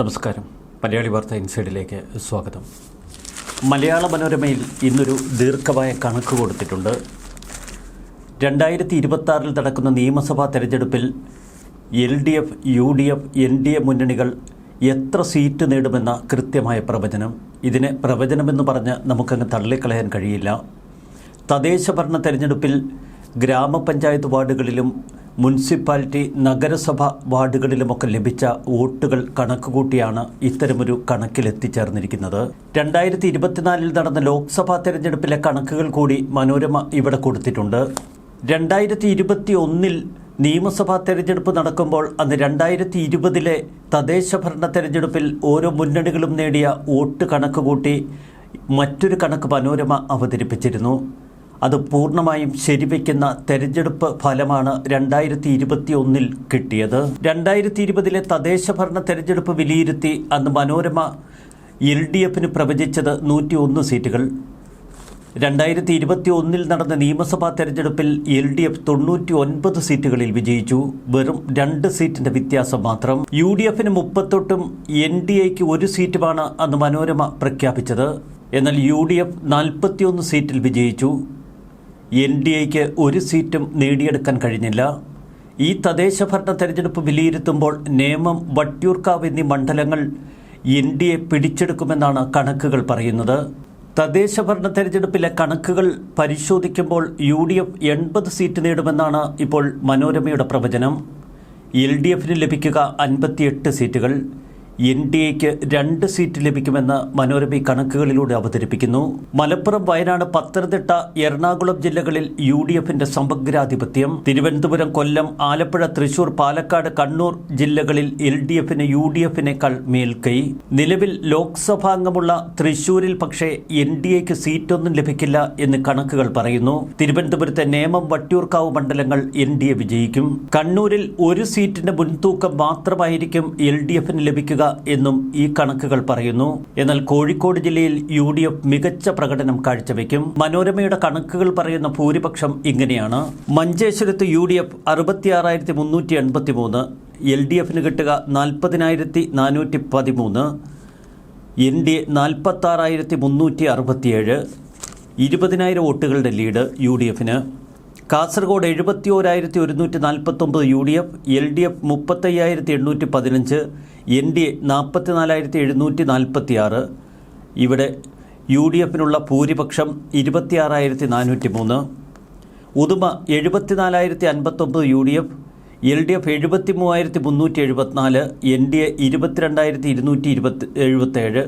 നമസ്കാരം. മലയാളി വാർത്ത ഇൻസൈഡിലേക്ക് സ്വാഗതം. മലയാള മനോരമയിൽ ഇന്നൊരു ദീർഘമായ കണക്ക് കൊടുത്തിട്ടുണ്ട്. രണ്ടായിരത്തി ഇരുപത്തി നടക്കുന്ന നിയമസഭാ തെരഞ്ഞെടുപ്പിൽ L D F U D F N D A മുന്നണികൾ എത്ര സീറ്റ് നേടുമെന്ന കൃത്യമായ പ്രവചനം. ഇതിനെ പ്രവചനമെന്ന് പറഞ്ഞ് നമുക്കങ്ങ് തള്ളിക്കളയാൻ കഴിയില്ല. തദ്ദേശ ഭരണ തെരഞ്ഞെടുപ്പിൽ ഗ്രാമപഞ്ചായത്ത് വാർഡുകളിലും മുനിസിപ്പാലിറ്റി നഗരസഭ വാർഡുകളിലുമൊക്കെ ലഭിച്ച വോട്ടുകൾ കണക്കുകൂട്ടിയാണ് ഇത്തരമൊരു കണക്കിലെത്തിച്ചേർന്നിരിക്കുന്നത്. രണ്ടായിരത്തി ഇരുപത്തിനാലിൽ നടന്ന ലോക്സഭാ തെരഞ്ഞെടുപ്പിലെ കണക്കുകൾ കൂടി മനോരമ ഇവിടെ കൊടുത്തിട്ടുണ്ട്. രണ്ടായിരത്തി ഇരുപത്തി ഒന്നിൽ നിയമസഭാ തെരഞ്ഞെടുപ്പ് നടക്കുമ്പോൾ അന്ന് രണ്ടായിരത്തി ഇരുപതിലെ തദ്ദേശ ഭരണ തെരഞ്ഞെടുപ്പിൽ ഓരോ മുന്നണികളും നേടിയ വോട്ട് കണക്കുകൂട്ടി മറ്റൊരു കണക്ക് മനോരമ അവതരിപ്പിച്ചിരുന്നു. അത് പൂർണമായും ശരിവയ്ക്കുന്ന തെരഞ്ഞെടുപ്പ് ഫലമാണ് രണ്ടായിരത്തി ഇരുപത്തി ഒന്നിൽ കിട്ടിയത്. രണ്ടായിരത്തി ഇരുപതിലെ തദ്ദേശ ഭരണ തെരഞ്ഞെടുപ്പ് വിലയിരുത്തി അന്ന് മനോരമ എൽ ഡി എഫിന് പ്രവചിച്ചത് നൂറ്റി ഒന്ന് സീറ്റുകൾ. രണ്ടായിരത്തി ഇരുപത്തി ഒന്നിൽ നടന്ന നിയമസഭാ തെരഞ്ഞെടുപ്പിൽ എൽ ഡി എഫ് തൊണ്ണൂറ്റി ഒൻപത് സീറ്റുകളിൽ വിജയിച്ചു. വെറും രണ്ട് സീറ്റിന്റെ വ്യത്യാസം മാത്രം. യു ഡി എഫിന് മുപ്പത്തൊട്ടും എൻ ഡി എക്ക് ഒരു സീറ്റുമാണ് അന്ന് മനോരമ പ്രഖ്യാപിച്ചത്. എന്നാൽ യു ഡി എഫ് നാൽപ്പത്തിയൊന്ന് സീറ്റിൽ വിജയിച്ചു. എൻ ഡി എക്ക് ഒരു സീറ്റും നേടിയെടുക്കാൻ കഴിഞ്ഞില്ല. ഈ തദ്ദേശ ഭരണ തെരഞ്ഞെടുപ്പ് വിലയിരുത്തുമ്പോൾ നേമം വട്ടിയൂർക്കാവ് എന്നീ മണ്ഡലങ്ങൾ എൻ ഡി എ പിടിച്ചെടുക്കുമെന്നാണ് കണക്കുകൾ പറയുന്നത്. തദ്ദേശ ഭരണ തെരഞ്ഞെടുപ്പിലെ കണക്കുകൾ പരിശോധിക്കുമ്പോൾ യു ഡി എഫ് എൺപത് സീറ്റ് നേടുമെന്നാണ് ഇപ്പോൾ മനോരമയുടെ പ്രവചനം. എൽ ഡി എഫിന് ലഭിക്കുക അൻപത്തിയെട്ട് സീറ്റുകൾ. എൻ ഡി എക്ക് രണ്ട് സീറ്റ് ലഭിക്കുമെന്ന് മനോരമ കണക്കുകളിലൂടെ അവതരിപ്പിക്കുന്നു. മലപ്പുറം വയനാട് പത്തനംതിട്ട എറണാകുളം ജില്ലകളിൽ യു ഡി എഫിന്റെ സമഗ്രാധിപത്യം. തിരുവനന്തപുരം കൊല്ലം ആലപ്പുഴ തൃശൂർ പാലക്കാട് കണ്ണൂർ ജില്ലകളിൽ എൽ ഡി എഫിന് യു ഡി എഫിനേക്കാൾ മേൽക്കൈ. നിലവിൽ ലോക്സഭാംഗമുള്ള തൃശൂരിൽ പക്ഷേ എൻ ഡി എക്ക് സീറ്റൊന്നും ലഭിക്കില്ല എന്ന് കണക്കുകൾ പറയുന്നു. തിരുവനന്തപുരത്തെ നേമം വട്ടിയൂർക്കാവ് മണ്ഡലങ്ങൾ എൻ ഡി എ വിജയിക്കും. കണ്ണൂരിൽ ഒരു സീറ്റിന്റെ മുൻതൂക്കം മാത്രമായിരിക്കും എൽ ഡി എഫിന് ലഭിക്കുക എന്നും ഈ കണക്കുകൾ പറയുന്നു. എന്നാൽ കോഴിക്കോട് ജില്ലയിൽ യു ഡി എഫ് മികച്ച പ്രകടനം കാഴ്ചവെക്കും. മനോരമയുടെ കണക്കുകൾ പറയുന്ന ഭൂരിപക്ഷം ഇങ്ങനെയാണ്. മഞ്ചേശ്വരത്ത് യു ഡി എഫ് അറുപത്തിയാറായിരത്തി മുന്നൂറ്റി എൺപത്തി മൂന്ന് എൽ ഡി എഫിന് കിട്ടുക നാൽപ്പതിനായിരത്തി നാനൂറ്റി പതിമൂന്ന് എൻ ഡി എ നാൽപ്പത്താറായിരത്തി മുന്നൂറ്റി അറുപത്തിയേഴ് ഇരുപതിനായിരം വോട്ടുകളുടെ ലീഡ് യു ഡി എഫിന് കാസർഗോഡ് എഴുപത്തി ഓരായിരത്തി ഒരുന്നൂറ്റി നാൽപ്പത്തൊമ്പത് U D F L D F മുപ്പത്തയ്യായിരത്തി എണ്ണൂറ്റി പതിനഞ്ച് എൻ ഡി എ നാൽപ്പത്തി നാലായിരത്തി എഴുന്നൂറ്റി നാൽപ്പത്തി ആറ് ഇവിടെ യു ഡി എഫിനുള്ള ഭൂരിപക്ഷം ഇരുപത്തിയാറായിരത്തി നാനൂറ്റി മൂന്ന് ഉദുമ എഴുപത്തിനാലായിരത്തി അൻപത്തൊമ്പത് U D F L D F എഴുപത്തി മൂവായിരത്തി മുന്നൂറ്റി എഴുപത്തിനാല് എൻ ഡി എ ഇരുപത്തിരണ്ടായിരത്തി ഇരുന്നൂറ്റി ഇരുപത്തി എഴുപത്തേഴ്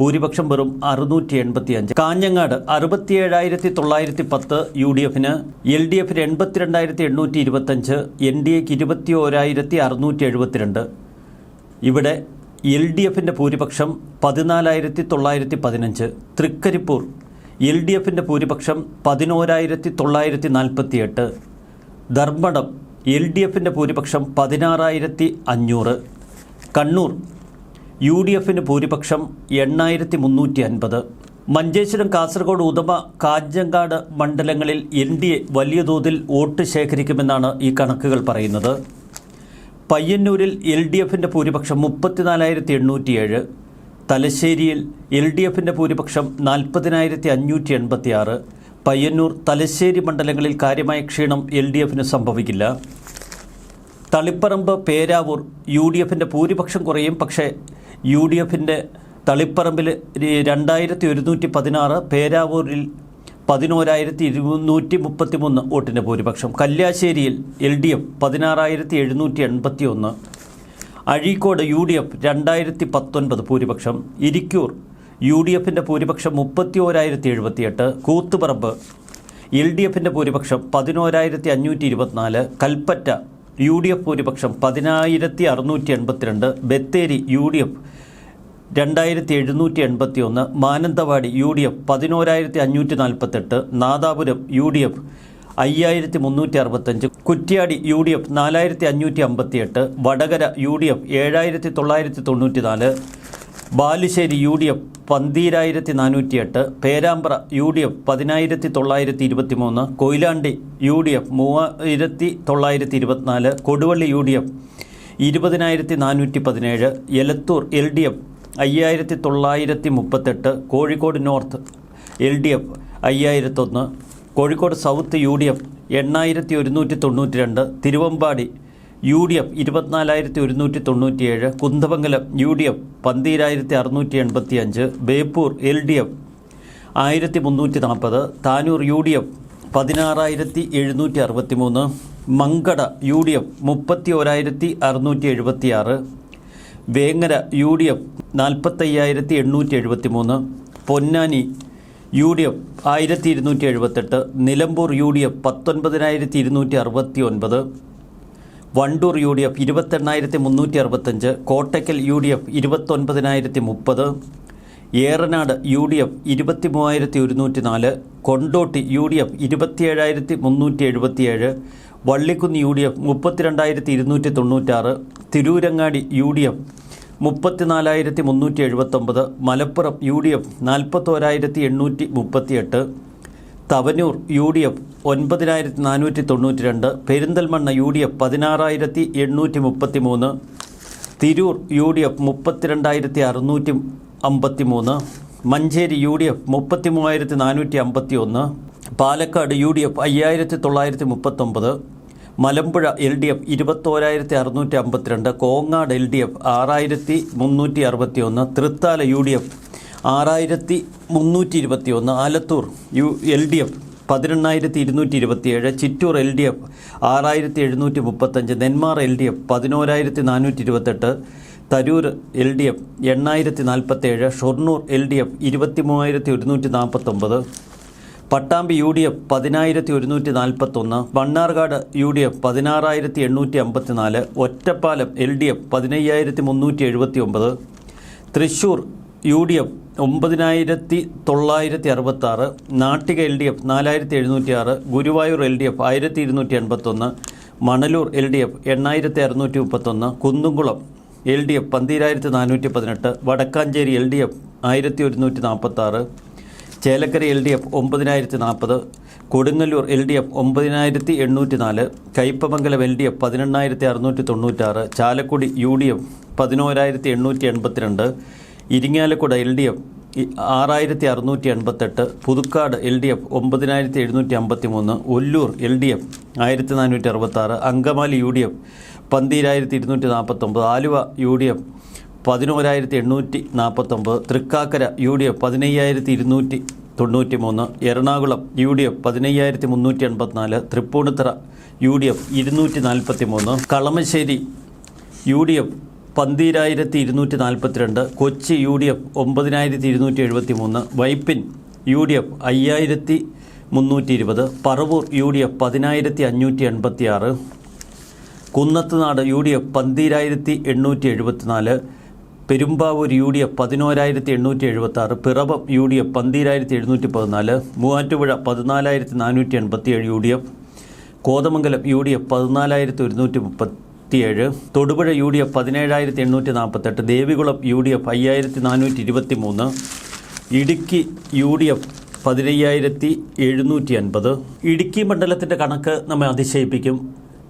ഭൂരിപക്ഷം വെറും അറുന്നൂറ്റി എൺപത്തി അഞ്ച് കാഞ്ഞങ്ങാട് അറുപത്തിയേഴായിരത്തി തൊള്ളായിരത്തി പത്ത് യു ഡി എഫിന് എൽ ഡി എഫിന് എൺപത്തിരണ്ടായിരത്തി എണ്ണൂറ്റി ഇരുപത്തഞ്ച് എൻ ഡി എക്ക് ഇരുപത്തി ഓരായിരത്തി അറുന്നൂറ്റി എഴുപത്തിരണ്ട് ഇവിടെ എൽ ഡി എഫിന്റെ ഭൂരിപക്ഷം പതിനാലായിരത്തി തൊള്ളായിരത്തി പതിനഞ്ച് തൃക്കരിപ്പൂർ എൽ ഡി എഫിന്റെ ഭൂരിപക്ഷം പതിനോരായിരത്തി തൊള്ളായിരത്തി നാൽപ്പത്തി എട്ട് ധർമ്മടം എൽ ഡി എഫിന്റെ ഭൂരിപക്ഷം പതിനാറായിരത്തി അഞ്ഞൂറ് കണ്ണൂർ യു ഡി എഫിന് ഭൂരിപക്ഷം എണ്ണായിരത്തി മുന്നൂറ്റി അൻപത് മഞ്ചേശ്വരം കാസർഗോഡ് ഉദമ കാഞ്ഞങ്ങാട് മണ്ഡലങ്ങളിൽ എൻ ഡി എ വലിയ തോതിൽ വോട്ട് ശേഖരിക്കുമെന്നാണ് ഈ കണക്കുകൾ പറയുന്നത്. പയ്യന്നൂരിൽ എൽ ഡി എഫിന്റെ ഭൂരിപക്ഷം മുപ്പത്തിനാലായിരത്തി എണ്ണൂറ്റിയേഴ് തലശ്ശേരിയിൽ എൽ ഡി എഫിന്റെ ഭൂരിപക്ഷം നാൽപ്പതിനായിരത്തി അഞ്ഞൂറ്റി എൺപത്തിയാറ് പയ്യന്നൂർ തലശ്ശേരി മണ്ഡലങ്ങളിൽ കാര്യമായ ക്ഷീണം എൽ ഡി എഫിന് സംഭവിക്കില്ല. തളിപ്പറമ്പ് പേരാവൂർ യു ഡി എഫിന്റെ ഭൂരിപക്ഷം കുറയും. പക്ഷേ യു ഡി എഫിന്റെ തളിപ്പറമ്പിൽ രണ്ടായിരത്തി ഒരുന്നൂറ്റി പതിനാറ് പേരാവൂരിൽ പതിനോരായിരത്തി ഇരുന്നൂറ്റി മുപ്പത്തി മൂന്ന് വോട്ടിന്റെ ഭൂരിപക്ഷം. കല്യാശ്ശേരിയിൽ എൽ ഡി എഫ് പതിനാറായിരത്തി എഴുന്നൂറ്റി എൺപത്തി ഒന്ന് അഴീക്കോട് യു ഡി എഫ് രണ്ടായിരത്തി പത്തൊൻപത് ഭൂരിപക്ഷം. ഇരിക്കൂർ യു ഡി എഫിന്റെ ഭൂരിപക്ഷം മുപ്പത്തി ഓരായിരത്തി എഴുപത്തിയെട്ട് കൂത്തുപറമ്പ് എൽ ഡി എഫിന്റെ ഭൂരിപക്ഷം പതിനോരായിരത്തി അഞ്ഞൂറ്റി ഇരുപത്തിനാല് കൽപ്പറ്റ യു ഡി എഫ് ഭൂരിപക്ഷം പതിനായിരത്തി അറുന്നൂറ്റി എൺപത്തിരണ്ട് ബത്തേരി യു ഡി എഫ് രണ്ടായിരത്തി എഴുന്നൂറ്റി എൺപത്തി ഒന്ന് മാനന്തവാടി യു ഡി എഫ് പതിനോരായിരത്തി അഞ്ഞൂറ്റി നാൽപ്പത്തെട്ട് നാദാപുരം യു ഡി എഫ് അയ്യായിരത്തി മുന്നൂറ്റി അറുപത്തഞ്ച് കുറ്റ്യാടി യു ഡി എഫ് നാലായിരത്തി അഞ്ഞൂറ്റി അമ്പത്തിയെട്ട് വടകര യു ഡി എഫ് ഏഴായിരത്തി തൊള്ളായിരത്തി തൊണ്ണൂറ്റി നാല് ബാലുശ്ശേരി യു ഡി എഫ് പന്തീരായിരത്തി നാനൂറ്റിയെട്ട് പേരാമ്പ്ര യു ഡി എഫ് പതിനായിരത്തി തൊള്ളായിരത്തി ഇരുപത്തി മൂന്ന് കൊയിലാണ്ടി യു ഡി എഫ് മൂവായിരത്തി തൊള്ളായിരത്തി ഇരുപത്തിനാല് കൊടുവള്ളി യു ഡി എഫ് ഇരുപതിനായിരത്തി നാനൂറ്റി പതിനേഴ് എലത്തൂർ എൽ ഡി എഫ് അയ്യായിരത്തി തൊള്ളായിരത്തി മുപ്പത്തെട്ട് Kozhikode north L D F അയ്യായിരത്തൊന്ന് Kozhikode south U D F എണ്ണായിരത്തി ഒരുന്നൂറ്റി തൊണ്ണൂറ്റി രണ്ട് തിരുവമ്പാടി യു ഡി എഫ് ഇരുപത്തിനാലായിരത്തി ഒരുന്നൂറ്റി തൊണ്ണൂറ്റിയേഴ് കുന്തമംഗലം യു ഡി എഫ് പന്തീരായിരത്തി അറുന്നൂറ്റി എൺപത്തി അഞ്ച് ബേപ്പൂർ എൽ ഡി എഫ് ആയിരത്തി മുന്നൂറ്റി നാൽപ്പത് താനൂർ യു ഡി എഫ് പതിനാറായിരത്തി എഴുന്നൂറ്റി അറുപത്തി മൂന്ന് മങ്കട യു ഡി എഫ് മുപ്പത്തി ഒരായിരത്തി അറുന്നൂറ്റി എഴുപത്തി ആറ് വേങ്ങര യു ഡി എഫ് നാൽപ്പത്തയ്യായിരത്തി എണ്ണൂറ്റി എഴുപത്തി മൂന്ന് പൊന്നാനി യു ഡി എഫ് ആയിരത്തി ഇരുന്നൂറ്റി എഴുപത്തെട്ട് നിലമ്പൂർ യു ഡി എഫ് പത്തൊൻപതിനായിരത്തി ഇരുന്നൂറ്റി അറുപത്തി ഒൻപത് വണ്ടൂർ യു ഡി എഫ് ഇരുപത്തെണ്ണായിരത്തി മുന്നൂറ്റി അറുപത്തഞ്ച് കോട്ടയ്ക്കൽ യു ഡി എഫ് ഇരുപത്തൊൻപതിനായിരത്തി മുപ്പത് ഏറനാട് യു ഡി എഫ് ഇരുപത്തി മൂവായിരത്തി ഒരുന്നൂറ്റി നാല് കൊണ്ടോട്ടി യു ഡി എഫ് ഇരുപത്തിയേഴായിരത്തി മുന്നൂറ്റി എഴുപത്തിയേഴ് വള്ളിക്കുന്ന് യു ഡി എഫ് മുപ്പത്തിരണ്ടായിരത്തി ഇരുന്നൂറ്റി തൊണ്ണൂറ്റാറ് തിരൂരങ്ങാടി യു ഡി എഫ് മുപ്പത്തിനാലായിരത്തി മുന്നൂറ്റി എഴുപത്തൊമ്പത് മലപ്പുറം യു ഡി എഫ് നാൽപ്പത്തോരായിരത്തി എണ്ണൂറ്റി മുപ്പത്തിയെട്ട് തവനൂർ യു ഡി എഫ് ഒൻപതിനായിരത്തി നാനൂറ്റി തൊണ്ണൂറ്റി രണ്ട് പെരിന്തൽമണ്ണ യു ഡി എഫ് പതിനാറായിരത്തി എണ്ണൂറ്റി മുപ്പത്തി മൂന്ന് തിരൂർ യു ഡി എഫ് മുപ്പത്തിരണ്ടായിരത്തി അറുന്നൂറ്റി അമ്പത്തി മൂന്ന് മഞ്ചേരി യു ഡി എഫ് മുപ്പത്തി മൂവായിരത്തി നാനൂറ്റി അമ്പത്തി ഒന്ന് പാലക്കാട് യു ഡി എഫ് അയ്യായിരത്തി തൊള്ളായിരത്തി മുപ്പത്തൊമ്പത് മലമ്പുഴ എൽ ഡി എഫ് ഇരുപത്തോരായിരത്തി അറുന്നൂറ്റി അമ്പത്തിരണ്ട് കോങ്ങാട് എൽ ഡി എഫ് ആറായിരത്തി മുന്നൂറ്റി അറുപത്തി ഒന്ന് തൃത്താല യു ഡി എഫ് ആറായിരത്തി മുന്നൂറ്റി ഇരുപത്തി ഒന്ന് Alathur U L D F പതിനെണ്ണായിരത്തി ഇരുന്നൂറ്റി ഇരുപത്തിയേഴ് ചിറ്റൂർ എൽ ഡി എഫ് ആറായിരത്തി എഴുന്നൂറ്റി മുപ്പത്തഞ്ച് നെന്മാർ എൽ ഡി എഫ് പതിനോരായിരത്തി നാനൂറ്റി ഇരുപത്തെട്ട് തരൂർ എൽ ഡി എഫ് എണ്ണായിരത്തി നാൽപ്പത്തേഴ് ഷൊർണൂർ എൽ ഡി എഫ് ഇരുപത്തി മൂവായിരത്തി ഒരുന്നൂറ്റി നാൽപ്പത്തൊമ്പത് പട്ടാമ്പി യു ഡി എഫ് പതിനായിരത്തി ഒരുന്നൂറ്റി നാൽപ്പത്തൊന്ന് മണ്ണാർകാട് യു ഡി എഫ് പതിനാറായിരത്തി എണ്ണൂറ്റി അമ്പത്തിനാല് ഒറ്റപ്പാലം എൽ ഡി എഫ് പതിനയ്യായിരത്തി മുന്നൂറ്റി എഴുപത്തി ഒമ്പത് തൃശ്ശൂർ യു ഡി എഫ് ഒമ്പതിനായിരത്തി തൊള്ളായിരത്തി അറുപത്തി ആറ് നാട്ടിക എൽ ഡി എഫ് നാലായിരത്തി എഴുന്നൂറ്റി ആറ് ഗുരുവായൂർ എൽ ഡി എഫ് ആയിരത്തി ഇരുന്നൂറ്റി എൺപത്തൊന്ന് മണലൂർ എൽ ഡി എഫ് എണ്ണായിരത്തി അറുന്നൂറ്റി മുപ്പത്തൊന്ന് കുന്നുംകുളം എൽ ഡി എഫ് പന്തിരായിരത്തി നാനൂറ്റി പതിനെട്ട് വടക്കാഞ്ചേരി എൽ ഡി എഫ് ആയിരത്തി ഒരുന്നൂറ്റി നാൽപ്പത്താറ് ചേലക്കര എൽ ഡി എഫ് ഒമ്പതിനായിരത്തി നാൽപ്പത് കൊടുങ്ങല്ലൂർ എൽ ഡി എഫ് ഒമ്പതിനായിരത്തി എണ്ണൂറ്റി നാല് കയ്പമംഗലം എൽ ഡി എഫ് പതിനെണ്ണായിരത്തി അറുന്നൂറ്റി തൊണ്ണൂറ്റാറ് ചാലക്കുടി യു ഡി എഫ് പതിനോരായിരത്തി എണ്ണൂറ്റി എൺപത്തിരണ്ട് ഇരിങ്ങാലക്കുട എൽ ഡി എഫ് ആറായിരത്തി അറുന്നൂറ്റി എൺപത്തെട്ട് പുതുക്കാട് എൽ ഡി എഫ് ഒമ്പതിനായിരത്തി എഴുന്നൂറ്റി അമ്പത്തി മൂന്ന് ഒല്ലൂർ എൽ ഡി എഫ് ആയിരത്തി നാനൂറ്റി അറുപത്താറ് അങ്കമാലി യു ഡി എഫ് പന്തീരായിരത്തി ഇരുന്നൂറ്റി നാൽപ്പത്തൊമ്പത് ആലുവ യു ഡി എഫ് പതിനോരായിരത്തി എണ്ണൂറ്റി നാൽപ്പത്തൊമ്പത് തൃക്കാക്കര യു ഡി എഫ് പതിനയ്യായിരത്തി ഇരുന്നൂറ്റി തൊണ്ണൂറ്റി മൂന്ന് എറണാകുളം യു ഡി എഫ് പതിനയ്യായിരത്തി മുന്നൂറ്റി എൺപത്തിനാല് തൃപ്പൂണിത്തറ യു ഡി എഫ് ഇരുന്നൂറ്റി നാൽപ്പത്തി മൂന്ന് കളമശ്ശേരി യു ഡി എഫ് പന്തീരായിരത്തി ഇരുന്നൂറ്റി നാൽപ്പത്തിരണ്ട് കൊച്ചി യു ഡി എഫ് ഒമ്പതിനായിരത്തി ഇരുന്നൂറ്റി എഴുപത്തി മൂന്ന് വൈപ്പിൻ യു ഡി എഫ് അയ്യായിരത്തി മുന്നൂറ്റി ഇരുപത് പറവൂർ യു ഡി എഫ് പതിനായിരത്തി അഞ്ഞൂറ്റി എൺപത്തി ആറ് കുന്നത്തുനാട് യു ഡി എഫ് പന്തീരായിരത്തി എണ്ണൂറ്റി എഴുപത്തിനാല് പെരുമ്പാവൂർ യു ഡി എഫ് പതിനോരായിരത്തി എണ്ണൂറ്റി എഴുപത്തി ആറ് പിറവം യു ഡി എഫ് പന്തീരായിരത്തി എഴുന്നൂറ്റി പതിനാല് മൂവാറ്റുപുഴ പതിനാലായിരത്തി നാനൂറ്റി എൺപത്തിയേഴ് U D F Kothamangalam U D F പതിനാലായിരത്തി ഒരുന്നൂറ്റി മുപ്പത്തിയേഴ് തൊടുപുഴ യു ഡി എഫ് പതിനേഴായിരത്തി എണ്ണൂറ്റി നാൽപ്പത്തെട്ട് ദേവികുളം യു ഡി എഫ് അയ്യായിരത്തി നാനൂറ്റി ഇരുപത്തി മൂന്ന് ഇടുക്കി യു ഡി എഫ് പതിനയ്യായിരത്തി എഴുന്നൂറ്റി അൻപത് ഇടുക്കി മണ്ഡലത്തിന്റെ കണക്ക് നമ്മെ അതിശയിപ്പിക്കും.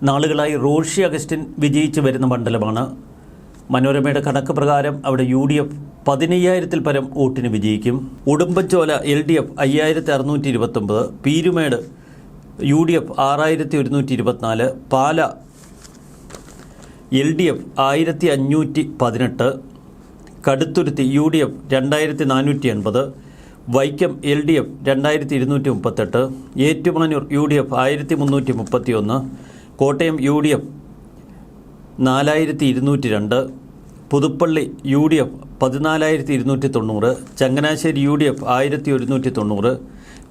നാളുകളായി റോഷി അഗസ്റ്റിൻ വിജയിച്ചു വരുന്ന മണ്ഡലമാണ്. മനോരമയുടെ കണക്ക് പ്രകാരം അവിടെ യു ഡി എഫ് പതിനയ്യായിരത്തിൽ പരം വോട്ടിന് വിജയിക്കും. ഉടുമ്പൻചോല എൽ ഡി എഫ് അയ്യായിരത്തി അറുന്നൂറ്റി ഇരുപത്തൊമ്പത് പീരുമേട് യു ഡി എഫ് ആറായിരത്തി ഒരുന്നൂറ്റി ഇരുപത്തിനാല് പാല എൽ ഡി എഫ് ആയിരത്തി അഞ്ഞൂറ്റി പതിനെട്ട് കടുത്തുരുത്തി യു ഡി എഫ് രണ്ടായിരത്തി നാനൂറ്റി എൺപത് വൈക്കം എൽ ഡി എഫ് രണ്ടായിരത്തി ഇരുന്നൂറ്റി മുപ്പത്തെട്ട് ഏറ്റുമാനൂർ യു ഡി എഫ് ആയിരത്തി മുന്നൂറ്റി മുപ്പത്തി ഒന്ന് കോട്ടയം യു ഡി എഫ് നാലായിരത്തി ഇരുന്നൂറ്റി രണ്ട് പുതുപ്പള്ളി യു ഡി എഫ് പതിനാലായിരത്തി ഇരുന്നൂറ്റി തൊണ്ണൂറ് ചങ്ങനാശ്ശേരി യു ഡി എഫ് ആയിരത്തി ഒരുന്നൂറ്റി തൊണ്ണൂറ്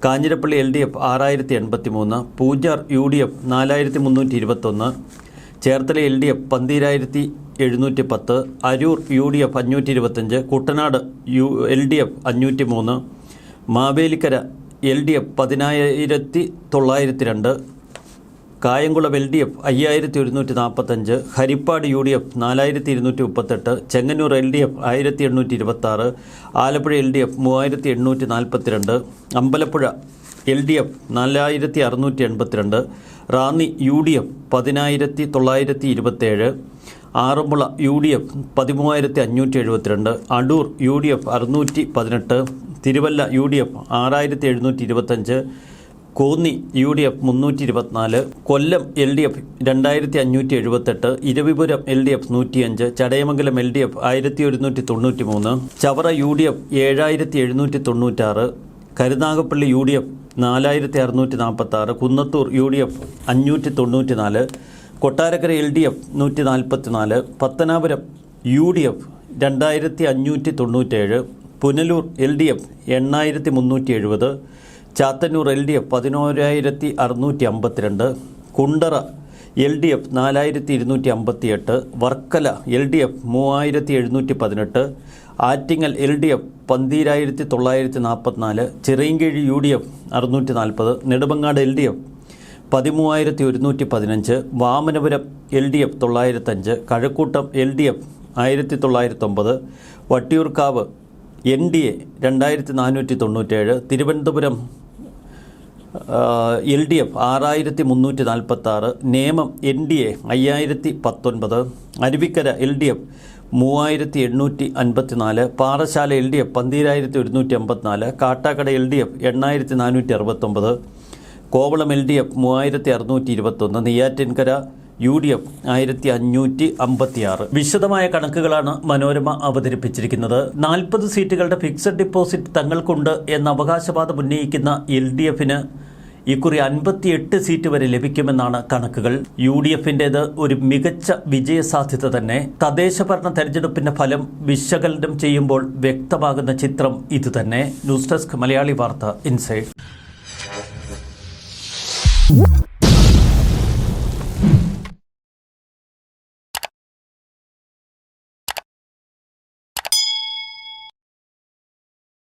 കാഞ്ഞിരപ്പള്ളി എൽ ഡി എഫ് ആറായിരത്തി എൺപത്തി മൂന്ന് പൂജാർ യു ഡി എഫ് നാലായിരത്തി മുന്നൂറ്റി ഇരുപത്തൊന്ന് ചേർത്തല എൽ ഡി എഫ് പന്തിരായിരത്തി എഴുന്നൂറ്റി പത്ത് അരൂർ യു ഡി എഫ് അഞ്ഞൂറ്റി ഇരുപത്തഞ്ച് Kuttanad U L D F അഞ്ഞൂറ്റി മൂന്ന് മാവേലിക്കര എൽ ഡി എഫ് പതിനായിരത്തി തൊള്ളായിരത്തി രണ്ട് കായംകുളം എൽ ഡി എഫ് അയ്യായിരത്തി ഒരുന്നൂറ്റി നാൽപ്പത്തഞ്ച് ഹരിപ്പാട് യു ഡി എഫ് നാലായിരത്തി ഇരുന്നൂറ്റി മുപ്പത്തെട്ട് ചെങ്ങന്നൂർ എൽ ഡി എഫ് ആയിരത്തി എണ്ണൂറ്റി ഇരുപത്താറ് ആലപ്പുഴ എൽ ഡി എഫ് മൂവായിരത്തി എണ്ണൂറ്റി നാൽപ്പത്തിരണ്ട് അമ്പലപ്പുഴ എൽ ഡി എഫ് നാലായിരത്തി അറുന്നൂറ്റി എൺപത്തിരണ്ട് റാന്നി യു ഡി എഫ് പതിനായിരത്തി തൊള്ളായിരത്തി ഇരുപത്തേഴ് ആറന്മുള യു ഡി എഫ് പതിമൂവായിരത്തി അഞ്ഞൂറ്റി എഴുപത്തിരണ്ട് അടൂർ യു ഡി എഫ് അറുന്നൂറ്റി പതിനെട്ട് തിരുവല്ല യു ഡി എഫ് ആറായിരത്തി എഴുന്നൂറ്റി ഇരുപത്തഞ്ച് കോന്നി യു ഡി എഫ് മുന്നൂറ്റി ഇരുപത്തിനാല് കൊല്ലം എൽ ഡി എഫ് രണ്ടായിരത്തി അഞ്ഞൂറ്റി എഴുപത്തെട്ട് ഇരവിപുരം എൽ ഡി എഫ് നൂറ്റിയഞ്ച് ചടയമംഗലം എൽ ഡി എഫ് ആയിരത്തി ഒരുന്നൂറ്റി തൊണ്ണൂറ്റി മൂന്ന് ചവറ യു ഡി എഫ് ഏഴായിരത്തി എഴുന്നൂറ്റി തൊണ്ണൂറ്റാറ് കരുനാഗപ്പള്ളി യു ഡി എഫ് നാലായിരത്തി അറുന്നൂറ്റി നാൽപ്പത്തി ആറ് കുന്നത്തൂർ യു ഡി എഫ് അഞ്ഞൂറ്റി തൊണ്ണൂറ്റി നാല് കൊട്ടാരക്കര എൽ ഡി എഫ് നൂറ്റി നാൽപ്പത്തി നാല് പത്തനാപുരം യു ഡി എഫ് രണ്ടായിരത്തി അഞ്ഞൂറ്റി തൊണ്ണൂറ്റേഴ് പുനലൂർ എൽ ഡി എഫ് എണ്ണായിരത്തി മുന്നൂറ്റി എഴുപത് ചാത്തന്നൂർ എൽ ഡി എഫ് പതിനോരായിരത്തി അറുന്നൂറ്റി അമ്പത്തിരണ്ട് കുണ്ടറ എൽ ഡി എഫ് നാലായിരത്തി ഇരുന്നൂറ്റി അമ്പത്തി എട്ട് വർക്കല എൽ ഡി എഫ് മൂവായിരത്തി എഴുന്നൂറ്റി പതിനെട്ട് ആറ്റിങ്ങൽ എൽ ഡി എഫ് പന്തീരായിരത്തി തൊള്ളായിരത്തി നാൽപ്പത്തിനാല് ചിറയൻകീഴ് യു ഡി എഫ് അറുന്നൂറ്റി നാൽപ്പത് നെടുമങ്ങാട് എൽ ഡി എഫ് പതിമൂവായിരത്തി ഒരുന്നൂറ്റി പതിനഞ്ച് വാമനപുരം എൽ ഡി എഫ് തൊള്ളായിരത്തഞ്ച് കഴക്കൂട്ടം എൽ ഡി എഫ് ആയിരത്തി തൊള്ളായിരത്തൊമ്പത് വട്ടിയൂർക്കാവ് എൻ ഡി എ രണ്ടായിരത്തി നാനൂറ്റി തൊണ്ണൂറ്റേഴ് തിരുവനന്തപുരം എൽ ഡി എഫ് ആറായിരത്തി മുന്നൂറ്റി നാൽപ്പത്തി ആറ് നേമം എൻ ഡി എ അയ്യായിരത്തി പത്തൊൻപത് അരുവിക്കര എൽ ഡി എഫ് മൂവായിരത്തി എണ്ണൂറ്റി അൻപത്തി നാല് പാറശാല എൽ ഡി എഫ് പന്തീരായിരത്തി ഒരുന്നൂറ്റി അമ്പത്തിനാല് കാട്ടാക്കട എൽ ഡി എഫ് എണ്ണായിരത്തി നാനൂറ്റി അറുപത്തൊമ്പത് കോവളം എൽ ഡി എഫ് മൂവായിരത്തി അറുന്നൂറ്റി ഇരുപത്തൊന്ന് നെയ്യാറ്റിൻകര യു ഡി എഫ് ആയിരത്തി അഞ്ഞൂറ്റി അമ്പത്തിയാറ് വിശദമായ കണക്കുകളാണ് മനോരമ അവതരിപ്പിച്ചിരിക്കുന്നത്. നാൽപ്പത് സീറ്റുകളുടെ ഫിക്സഡ് ഡിപ്പോസിറ്റ് തങ്ങൾക്കുണ്ട് എന്ന അവകാശവാദം ഉന്നയിക്കുന്ന എൽ ഡി എഫിന് ഇക്കുറി അൻപത്തിയെട്ട് സീറ്റ് വരെ ലഭിക്കുമെന്നാണ് കണക്കുകൾ. യു ഡി എഫിന്റേത് ഒരു മികച്ച വിജയസാധ്യത തന്നെ. തദ്ദേശ ഭരണ തെരഞ്ഞെടുപ്പിന്റെ ഫലം വിശകലനം ചെയ്യുമ്പോൾ വ്യക്തമാകുന്ന ചിത്രം ഇതുതന്നെ. ന്യൂസ് ഡെസ്ക് മലയാളി വാർത്ത ഇൻസൈഡ്.